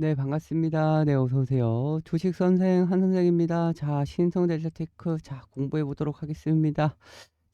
네 반갑습니다. 네 어서 오세요. 주식 선생 한 선생입니다. 자 신성델타 테크 자 공부해 보도록 하겠습니다.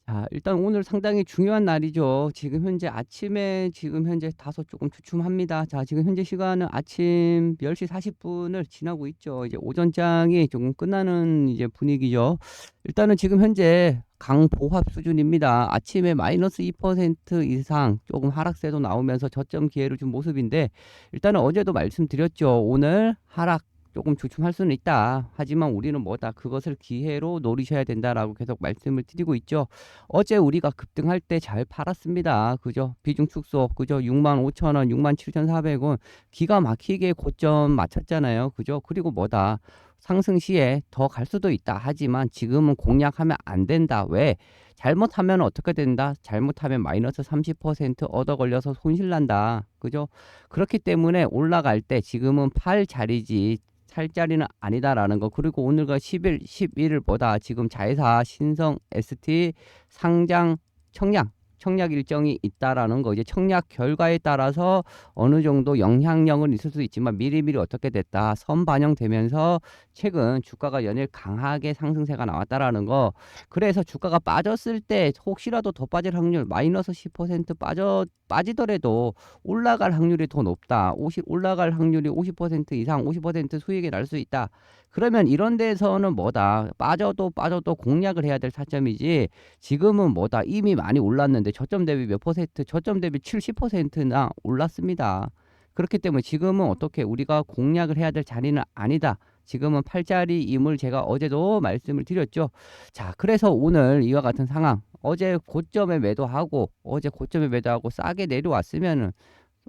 자 일단 오늘 상당히 중요한 날이죠. 지금 현재 아침에 지금 현재 다소 조금 주춤합니다. 자 지금 현재 시간은 아침 10시 40분을 지나고 있죠. 이제 오전장이 조금 끝나는 이제 분위기죠. 일단은 지금 현재 강보합 수준입니다. 아침에 마이너스 2% 이상 조금 하락세도 나오면서 저점 기회를 준 모습인데 일단은 어제도 말씀드렸죠. 오늘 하락 조금 주춤할 수는 있다. 하지만 우리는 뭐다 그것을 기회로 노리셔야 된다라고 계속 말씀을 드리고 있죠. 어제 우리가 급등할 때 잘 팔았습니다. 그죠? 비중 축소 그죠? 6만 5천 원, 6만 7천 4백 원 기가 막히게 고점 맞췄잖아요. 그죠? 그리고 뭐다 상승 시에 더 갈 수도 있다. 하지만 지금은 공략하면 안 된다. 왜? 잘못하면 어떻게 된다? 잘못하면 마이너스 30% 얻어 걸려서 손실 난다. 그죠? 그렇기 때문에 올라갈 때 지금은 팔 자리지 살 자리는 아니다라는 거. 그리고 오늘과 10일, 11일보다 지금 자회사, 신성, ST, 상장, 청량 청약 일정이 있다라는 거 이제 청약 결과에 따라서 어느 정도 영향력은 있을 수 있지만 미리미리 어떻게 됐다 선 반영되면서 최근 주가가 연일 강하게 상승세가 나왔다라는 거. 그래서 주가가 빠졌을 때 혹시라도 더 빠질 확률 마이너스 10% 빠져 빠지더라도 올라갈 확률이 더 높다. 50 올라갈 확률이 50% 이상 50% 수익이 날 수 있다. 그러면 이런 데서는 뭐다? 빠져도 빠져도 공략을 해야 될 타점이지 지금은 뭐다? 이미 많이 올랐는데 저점 대비 몇 퍼센트 저점 대비 70%나 올랐습니다 그렇기 때문에 지금은 어떻게 우리가 공략을 해야 될 자리는 아니다 지금은 팔자리임을 제가 어제도 말씀을 드렸죠. 자, 그래서 오늘 이와 같은 상황, 어제 고점에 매도하고, 어제 고점에 매도하고 싸게 내려왔으면은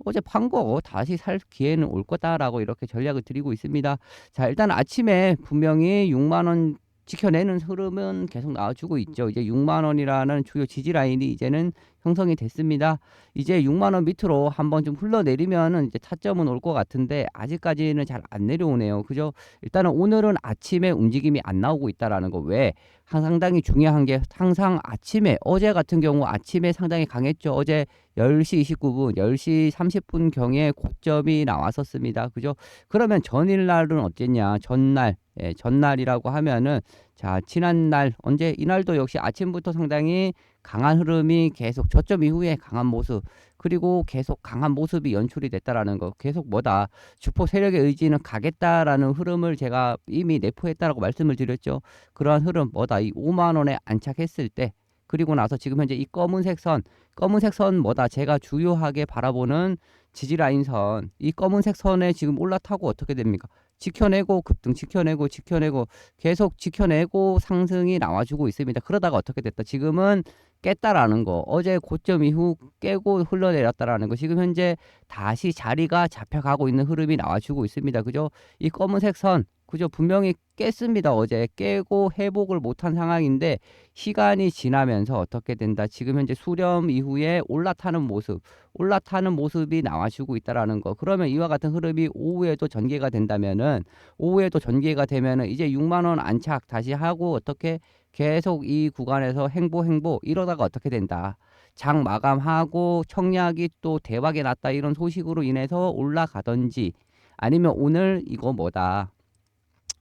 어제 판 거 다시 살 기회는 올 거다라고 이렇게 전략을 드리고 있습니다. 자, 일단 아침에 분명히 6만 원 지켜내는 흐름은 계속 나와주고 있죠. 이제 6만 원이라는 주요 지지 라인이 이제는 형성이 됐습니다. 이제 6만 원 밑으로 한번 좀 흘러내리면은 이제 타점은 올 것 같은데 아직까지는 잘 안 내려오네요. 그죠? 일단은 오늘은 아침에 움직임이 안 나오고 있다라는 거 왜? 상당히 중요한 게 항상 아침에 어제 같은 경우 아침에 상당히 강했죠. 어제 10시 29분, 10시 30분 경에 고점이 나왔었습니다. 그죠? 그러면 전일날은 어땠냐? 전날, 예, 전날이라고 하면은 자, 지난 날 언제 이날도 역시 아침부터 상당히 강한 흐름이 계속 저점 이후에 강한 모습 그리고 계속 강한 모습이 연출이 됐다라는 거 계속 뭐다? 주포 세력의 의지는 가겠다라는 흐름을 제가 이미 내포했다라고 말씀을 드렸죠. 그러한 흐름 뭐다? 이 5만 원에 안착했을 때 그리고 나서 지금 현재 이 검은색 선 검은색 선 뭐다? 제가 주요하게 바라보는 지지 라인 선이 검은색 선에 지금 올라타고 어떻게 됩니까 지켜내고 급등 지켜내고 지켜내고 계속 지켜내고 상승이 나와주고 있습니다. 그러다가 어떻게 됐다? 지금은 깼다라는 거. 어제 고점 이후 깨고 흘러내렸다라는 거. 지금 현재 다시 자리가 잡혀가고 있는 흐름이 나와주고 있습니다. 그죠? 이 검은색 선 그죠? 분명히 깼습니다. 어제 깨고 회복을 못한 상황인데 시간이 지나면서 어떻게 된다? 지금 현재 수렴 이후에 올라타는 모습, 올라타는 모습이 나와주고 있다라는 거. 그러면 이와 같은 흐름이 오후에도 전개가 된다면은 오후에도 전개가 되면은 이제 6만 원 안착 다시 하고 어떻게 계속 이 구간에서 행보 행보 이러다가 어떻게 된다? 장 마감하고 청약이 또 대박이 났다 이런 소식으로 인해서 올라가던지 아니면 오늘 이거 뭐다?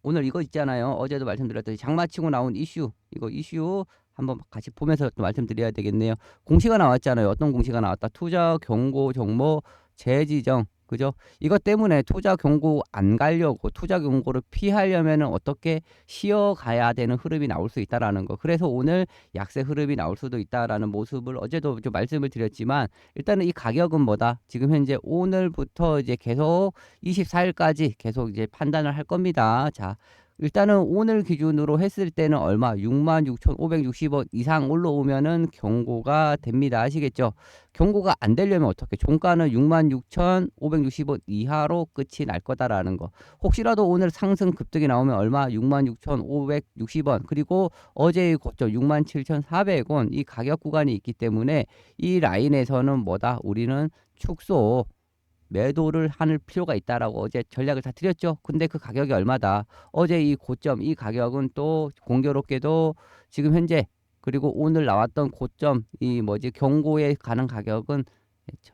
오늘 이거 있잖아요. 어제도 말씀드렸듯이 장마치고 나온 이슈 이거 이슈 한번 같이 보면서 또 말씀드려야 되겠네요. 공시가 나왔잖아요. 어떤 공시가 나왔다. 투자 경고 정보 재지정 그죠? 이것 때문에 투자 경고 안 가려고 투자 경고를 피하려면은 어떻게 쉬어 가야 되는 흐름이 나올 수 있다라는 거. 그래서 오늘 약세 흐름이 나올 수도 있다라는 모습을 어제도 좀 말씀을 드렸지만 일단은 이 가격은 뭐다? 지금 현재 오늘부터 이제 계속 24일까지 계속 이제 판단을 할 겁니다. 자, 일단은 오늘 기준으로 했을 때는 얼마 66,560원 이상 올라오면은 경고가 됩니다. 아시겠죠? 경고가 안 되려면 어떻게? 종가는 66,560원 이하로 끝이 날 거다라는 거. 혹시라도 오늘 상승 급등이 나오면 얼마 66,560원 그리고 어제의 고점 67,400원 이 가격 구간이 있기 때문에 이 라인에서는 뭐다? 우리는 축소 매도를 할 필요가 있다라고 어제 전략을 다 드렸죠. 근데 그 가격이 얼마다? 어제 이 고점, 이 가격은 또 공교롭게도 지금 현재 그리고 오늘 나왔던 고점 이 뭐지 경고에 가는 가격은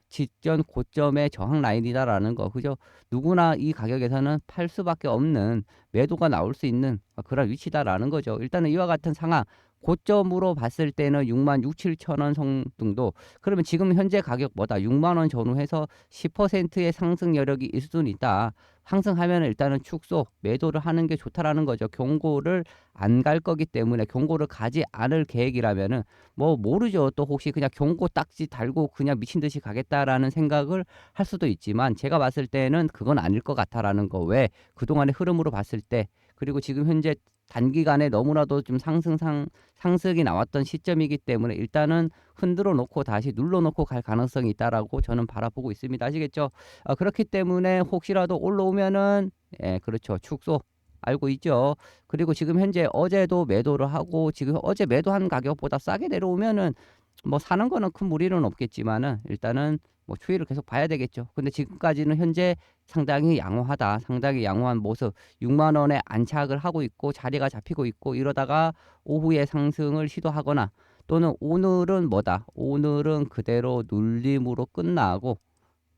직전 고점의 저항 라인이다라는 거 그죠? 누구나 이 가격에서는 팔 수밖에 없는 매도가 나올 수 있는 그런 위치다라는 거죠. 일단은 이와 같은 상황 고점으로 봤을 때는 6만 6, 7천 원 정도. 그러면 지금 현재 가격보다 6만 원 전후해서 10%의 상승 여력이 있을 수는 있다. 상승하면 일단은 축소 매도를 하는 게 좋다라는 거죠. 경고를 안 갈 거기 때문에 경고를 가지 않을 계획이라면은 뭐 모르죠. 또 혹시 그냥 경고 딱지 달고 그냥 미친 듯이 가겠다라는 생각을 할 수도 있지만 제가 봤을 때는 그건 아닐 것 같아라는 거. 왜 그동안의 흐름으로 봤을 때 그리고 지금 현재 단기간에 너무나도 좀 상승 상 상승이 나왔던 시점이기 때문에 일단은 흔들어 놓고 다시 눌러 놓고 갈 가능성이 있다라고 저는 바라보고 있습니다. 아시겠죠? 아, 그렇기 때문에 혹시라도 올라오면은 예, 그렇죠. 축소 알고 있죠. 그리고 지금 현재 어제도 매도를 하고 지금 어제 매도한 가격보다 싸게 내려오면은 뭐 사는 거는 큰 무리는 없겠지만은 일단은 뭐 추이를 계속 봐야 되겠죠. 근데 지금까지는 현재 상당히 양호하다. 상당히 양호한 모습. 6만 원에 안착을 하고 있고 자리가 잡히고 있고 이러다가 오후에 상승을 시도하거나 또는 오늘은 뭐다? 오늘은 그대로 눌림으로 끝나고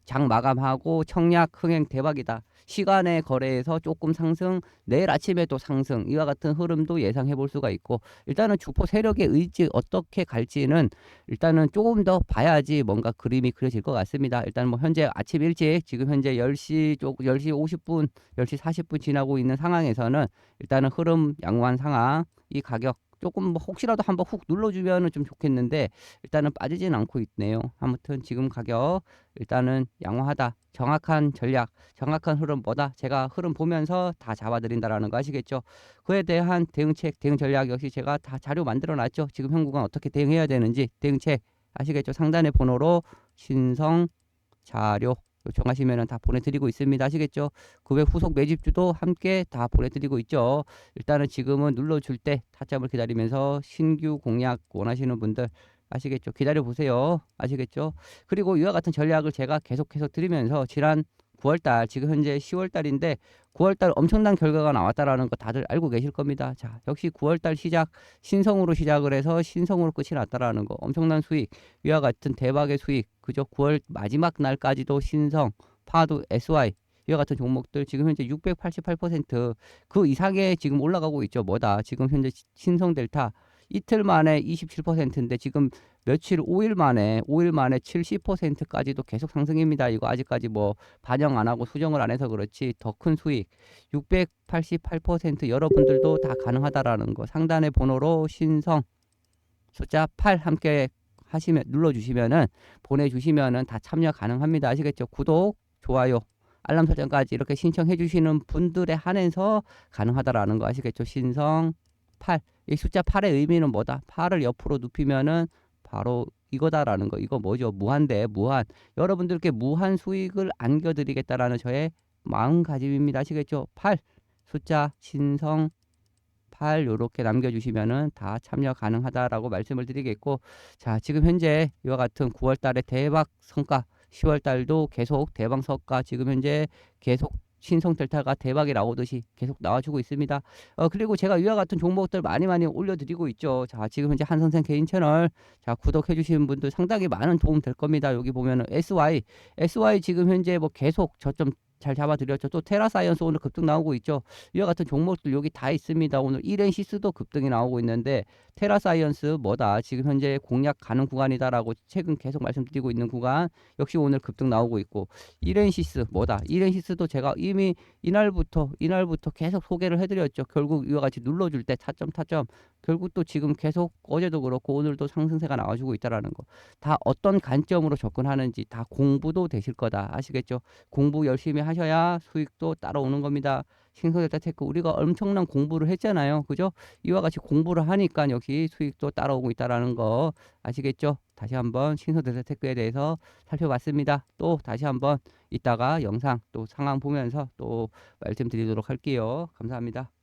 장 마감하고 청약 흥행 대박이다. 시간의 거래에서 조금 상승, 내일 아침에 또 상승, 이와 같은 흐름도 예상해 볼 수가 있고, 일단은 주포 세력의 의지 어떻게 갈지는 일단은 조금 더 봐야지 뭔가 그림이 그려질 것 같습니다. 일단 뭐 현재 아침 일찍 지금 현재 10시 쪽 10시 50분, 10시 40분 지나고 있는 상황에서는 일단은 흐름 양호한 상황, 이 가격 조금 뭐 혹시라도 한번 훅 눌러주면은 좀 좋겠는데 일단은 빠지진 않고 있네요. 아무튼 지금 가격 일단은 양호하다. 정확한 전략, 정확한 흐름 뭐다? 제가 흐름 보면서 다 잡아드린다라는 거 아시겠죠? 그에 대한 대응책, 대응 전략 역시 제가 다 자료 만들어 놨죠. 지금 현국은 어떻게 대응해야 되는지 대응책 아시겠죠? 상단의 번호로 신성 자료 요청하시면 다 보내드리고 있습니다. 아시겠죠? 그 외 후속 매집주도 함께 다 보내드리고 있죠. 일단은 지금은 눌러줄 때 타점을 기다리면서 신규 공략 원하시는 분들 아시겠죠? 기다려 보세요. 아시겠죠? 그리고 이와 같은 전략을 제가 계속해서 드리면서 지난 9월달 지금 현재 10월달인데 9월달 엄청난 결과가 나왔다라는 거 다들 알고 계실 겁니다. 자 역시 9월달 시작 신성으로 시작을 해서 신성으로 끝이 났다라는 거. 엄청난 수익. 위와 같은 대박의 수익. 그저 9월 마지막 날까지도 신성 파도 SY 이와 같은 종목들 지금 현재 688%그 이상에 지금 올라가고 있죠. 뭐다. 지금 현재 신성 델타 이틀 만에 27%인데 지금 며칠 5일 만에 5일 만에 70%까지도 계속 상승입니다. 이거 아직까지 뭐 반영 안 하고 수정을 안 해서 그렇지 더 큰 수익 688% 여러분들도 다 가능하다라는 거 상단의 번호로 신성 숫자 8 함께 하시면 눌러 주시면은 보내 주시면은 다 참여 가능합니다. 아시겠죠? 구독, 좋아요, 알람 설정까지 이렇게 신청해 주시는 분들에 한해서 가능하다라는 거 아시겠죠? 신성 8. 이 숫자 8의 의미는 뭐다? 8을 옆으로 눕히면은 바로 이거다라는 거. 이거 뭐죠? 무한대, 무한. 여러분들께 무한 수익을 안겨드리겠다라는 저의 마음가짐입니다. 아시겠죠? 8. 숫자 신성 8 요렇게 남겨주시면은 다 참여 가능하다라고 말씀을 드리겠고 자 지금 현재 이와 같은 9월 달에 대박 성과 10월 달도 계속 대박 성과 지금 현재 계속 신성 델타가 대박이 나오듯이 계속 나와주고 있습니다. 어, 그리고 제가 이와 같은 종목들 많이 많이 올려드리고 있죠. 자, 지금 현재 한선생 개인 채널 자 구독해주시는 분들 상당히 많은 도움 될 겁니다. 여기 보면은 SY, SY 지금 현재 뭐 계속 저점 잘 잡아드렸죠. 또 테라사이언스 오늘 급등 나오고 있죠. 이와 같은 종목들 여기 다 있습니다. 오늘 1엔시스도 급등이 나오고 있는데 테라사이언스 뭐다 지금 현재 공략 가는 구간이다라고 최근 계속 말씀드리고 있는 구간 역시 오늘 급등 나오고 있고 1엔시스 뭐다 1엔시스도 제가 이미 이날부터 이날부터 계속 소개를 해드렸죠. 결국 이와 같이 눌러줄 때 타점 타점 결국 또 지금 계속 어제도 그렇고 오늘도 상승세가 나와주고 있다라는 거 다 어떤 관점으로 접근하는지 다 공부도 되실 거다 아시겠죠? 공부 열심히 하셔야 수익도 따라오는 겁니다. 신소델타 테크 우리가 엄청난 공부를 했잖아요. 그죠? 이와 같이 공부를 하니까 역시 수익도 따라오고 있다라는 거 아시겠죠? 다시 한번 신소델타 테크에 대해서 살펴봤습니다. 또 다시 한번 이따가 영상 또 상황 보면서 또 말씀드리도록 할게요. 감사합니다.